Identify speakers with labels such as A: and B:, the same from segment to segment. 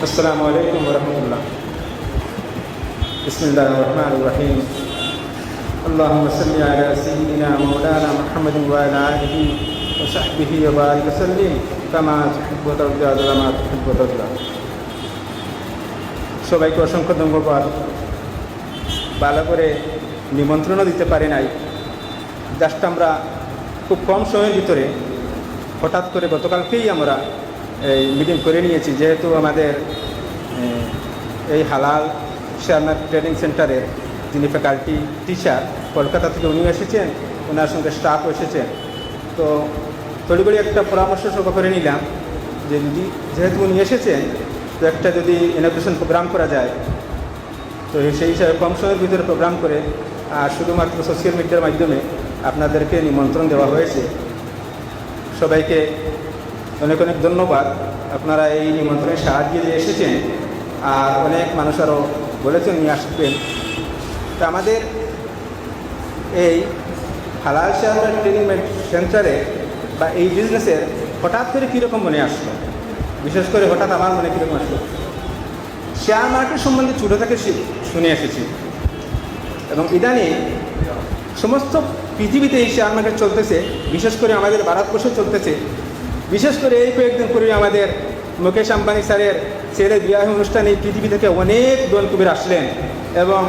A: السلام عليكم ورحمة الله بسم الله الرحمن الرحيم اللهم صل على سيدنا مولانا محمد وعلى آله وصحبه وبارك وسلم كما تحب وترضى على ما تحب وترضى সবাইকে অসংখ্য ধন্যবাদ ভালো করে নিমন্ত্রণও দিতে পারি নাই জাস্ট আমরা খুব কম সময়ের ভিতরে হঠাৎ করে গতকালকেই আমরা এই মিটিং করে নিয়েছি, যেহেতু আমাদের এই হালাল শেয়ারমার ট্রেনিং সেন্টারের যিনি ফ্যাকাল্টি টিচার কলকাতা থেকে উনিও এসেছেন, ওনার সঙ্গে স্টাফও এসেছেন। তো তড়িগড়ি একটা পরামর্শ সভা করে নিলাম যে যদি, যেহেতু উনি এসেছেন, তো একটা যদি ইনোগ্রেশন প্রোগ্রাম করা যায়, তো সেই হিসাবে কম সময়ের ভিতরে প্রোগ্রাম করে, আর শুধুমাত্র সোশ্যাল মিডিয়ার মাধ্যমে আপনাদেরকে নিমন্ত্রণ দেওয়া হয়েছে। সবাইকে অনেক অনেক ধন্যবাদ। আপনারা এই নিমন্ত্রণে সাহায্য দিয়ে এসেছেন আর অনেক মানুষ আরও বলেছেন নিয়ে আসবেন। তা আমাদের এই হালাল শেয়ার ট্রেনিং সেন্টারে বা এই বিজনেসের হঠাৎ করে কীরকম মনে আসলো? বিশেষ করে হঠাৎ আমার মনে কীরকম আসলো? শেয়ার মার্কেট সম্বন্ধে ছোটো থেকে শুনে এসেছি। এবং ইদানিং সমস্ত পৃথিবীতে এই শেয়ার মার্কেট চলতেছে, বিশেষ করে আমাদের ভারতবর্ষে চলতেছে। বিশেষ করে এই কয়েকদিন পূর্বে আমাদের মুকেশ আম্বানি স্যারের ছেলে বিবাহ অনুষ্ঠানে পৃথিবী থেকে অনেক দনকুবের আসলেন এবং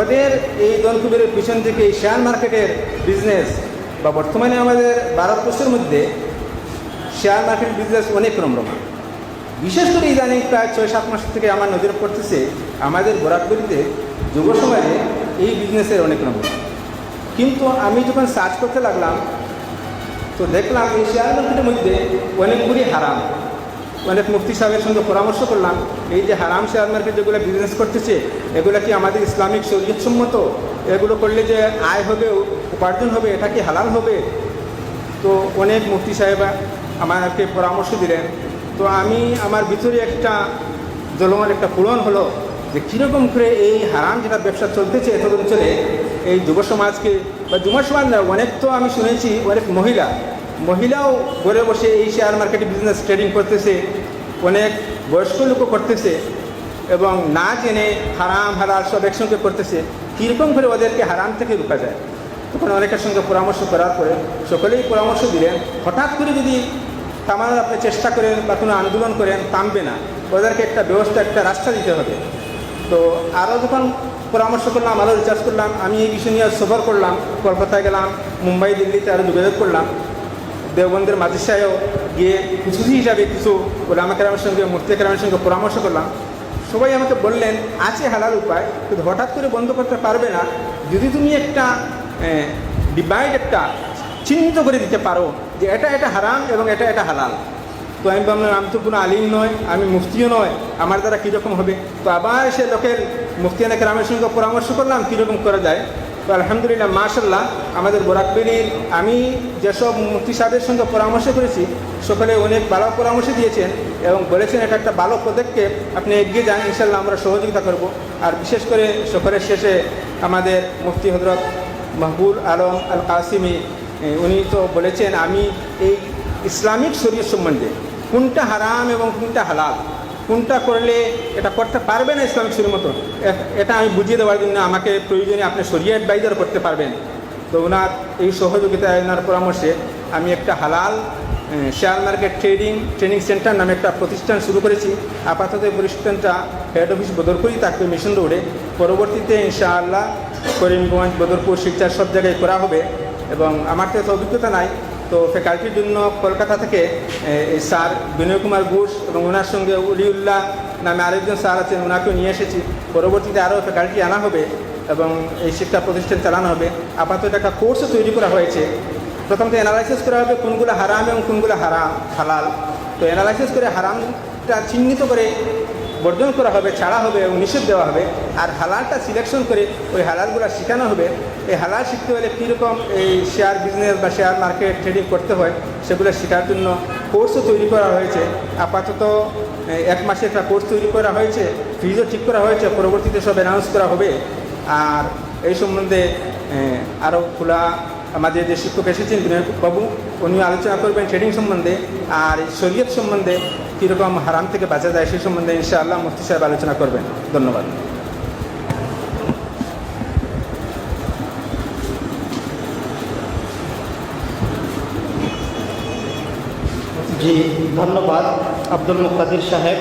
A: ওদের এই দনকুবের পিছন থেকে এই শেয়ার মার্কেটের বিজনেস বা বর্তমানে আমাদের ভারতবর্ষের মধ্যে শেয়ার মার্কেট বিজনেস অনেক রমরমা। বিশেষ করে ইদানিং প্রায় ছয়, সাত মাস থেকে আমার নজরে পড়তেছে আমাদের বরাকবরিতে যুব সমাজে এই বিজনেসের অনেক নম্বর কিন্তু আমি যখন সার্চ করতে লাগলাম তো দেখলাম এই শেয়ার মার্কেটের মধ্যে অনেকগুলি হারাম। অনেক মুফতি সাহেবের সঙ্গে পরামর্শ করলাম, এই যে হারাম শেয়ার মার্কেট যেগুলো বিজনেস করতেছে, এগুলো কি আমাদের ইসলামিক শরীয়তসম্মত? এগুলো করলে যে আয় হবে, উপার্জন হবে, এটা কি হালাল হবে? তো অনেক মুফতি সাহেব আমাকে পরামর্শ দিলেন। তো আমি আমার ভিতরে একটা জলমান একটা পূরণ হলো। যে কীরকম করে এই হারাম যেটা ব্যবসা চলতেছে এতদিন চলে, এই যুব সমাজকে, বা যুব সমাজ না অনেক তো আমি শুনেছি, অনেক মহিলা, মহিলাও ঘরে বসে এই শেয়ার মার্কেটে বিজনেস ট্রেডিং করতেছে, অনেক বয়স্ক লোকও করতেছে, এবং না জেনে হারাম, হালাল সব একসঙ্গে করতেছে, কীরকম করে ওদেরকে হারাম থেকে রুকা যায়? তখন অনেকের সঙ্গে পরামর্শ করার পরে সকলেই পরামর্শ দিলেন, হঠাৎ করে যদি থামানোর আপনি চেষ্টা করেন বা কোনো আন্দোলন করেন, থামবে না। ওদেরকে একটা ব্যবস্থা, একটা রাস্তা দিতে হবে। তো আরও যখন পরামর্শ করলাম আরও রিচার্জ করলাম, আমি এই বিষয় নিয়ে সফর করলাম, কলকাতায় গেলাম, মুম্বাই, দিল্লিতে আরও যোগাযোগ করলাম। দেওবন্দের সাহেব গিয়ে খুশুসি হিসাবে কিছু ওলামা কেরামের সঙ্গে মুফতি কেরামের সঙ্গে পরামর্শ করলাম। সবাই আমাকে বললেন, আছে হালাল উপায়, কিন্তু হঠাৎ করে বন্ধ করতে পারবে না। যদি তুমি একটা ডিভাইড একটা চিহ্নিত করে দিতে পারো যে এটা এটা হারাম এবং এটা এটা হালাল। তো আমি ভাবলাম আমি তো কোনো আলিম নয়, আমি মুফতিও নয়, আমার দ্বারা কীরকম হবে? তো আবার সে লোকের মুফতিয়ানা কেরামের সঙ্গে পরামর্শ করলাম, কীরকম করা যায়? তো আলহামদুলিল্লাহ মাশাল্লাহ আমাদের বোরাকবেলির আমি যেসব মুফতি সাহেবের সঙ্গে পরামর্শ করেছি, সকলে অনেক ভালো পরামর্শ দিয়েছেন এবং বলেছেন এটা একটা ভালো পদক্ষেপ, আপনি এগিয়ে যান ইনশাল্লাহ আমরা সহযোগিতা করব। আর বিশেষ করে সফরের শেষে আমাদের মুফতি হজরত মাহবুল আলম আল কাসিমি উনি তো বলেছেন, আমি এই ইসলামিক শরীর সম্বন্ধে কোনটা হারাম এবং কোনটা হালাল? কোনটা করলে এটা করতে পারবে না ইসলামিক শরীর মতো? এটা আমি বুঝিয়ে দেওয়ার জন্য আমাকে প্রয়োজনে আপনি শরিয়া অ্যাডভাইজার করতে পারবেন। তো ওনার এই সহযোগিতায় ওনার পরামর্শে আমি একটা হালাল share market trading training center নামে একটা প্রতিষ্ঠান শুরু করেছি। আপাতত এই প্রতিষ্ঠানটা হেড অফিস বদরপুরই থাকবে মিশন রোডে পরবর্তীতে ইনশাআল্লাহ করিমগঞ্জ, বদরপুর শিক্ষার সব জায়গায় করা হবে। এবং আমার তো অভিজ্ঞতা নাই তো ফ্যাকাল্টির জন্য কলকাতা থেকে স্যার বিনয় কুমার ঘোষ এবং ওনার সঙ্গে উলিউল্লাহ নামে আরেকজন স্যার আছেন, ওনাকেও নিয়ে এসেছি। পরবর্তীতে আরও ফ্যাকাল্টি আনা হবে এবং এই শিক্ষা প্রতিষ্ঠান চালানো হবে। আপাতত একটা কোর্সও তৈরি করা হয়েছে। প্রথমত অ্যানালাইসিস করা হবে কোনগুলো হারাম এবং কোনগুলো হারাম, হালাল। তো অ্যানালাইসিস করে হারামটা চিহ্নিত করে বর্জন করা হবে, ছাড়া হবে এবং নিষেধ দেওয়া হবে। আর হালালটা সিলেকশন করে ওই হালালগুলো শেখানো হবে। এই হালাল শিখতে হলে কীরকম এই শেয়ার বিজনেস বা শেয়ার মার্কেট ট্রেডিং করতে হয়, সেগুলো শেখার জন্য কোর্সও তৈরি করা হয়েছে। আপাতত এক মাসে একটা কোর্স তৈরি করা হয়েছে ফিজও ঠিক করা হয়েছে, পরবর্তীতে সব অ্যানাউন্স করা হবে। আর এই সম্বন্ধে আরও খোলা আমাদের যে শিক্ষক এসেছেন বাবু উনি আলোচনা করবেন ট্রেডিং সম্বন্ধে আর শরীয়ত সম্বন্ধে কীরকম হারাম থেকে বাঁচা যায় সে সম্বন্ধে ইনশাআল্লাহ মুফতি সাহেব আলোচনা করবেন। ধন্যবাদ।
B: জি, ধন্যবাদ। আব্দুল মুক্তাদির সাহেব।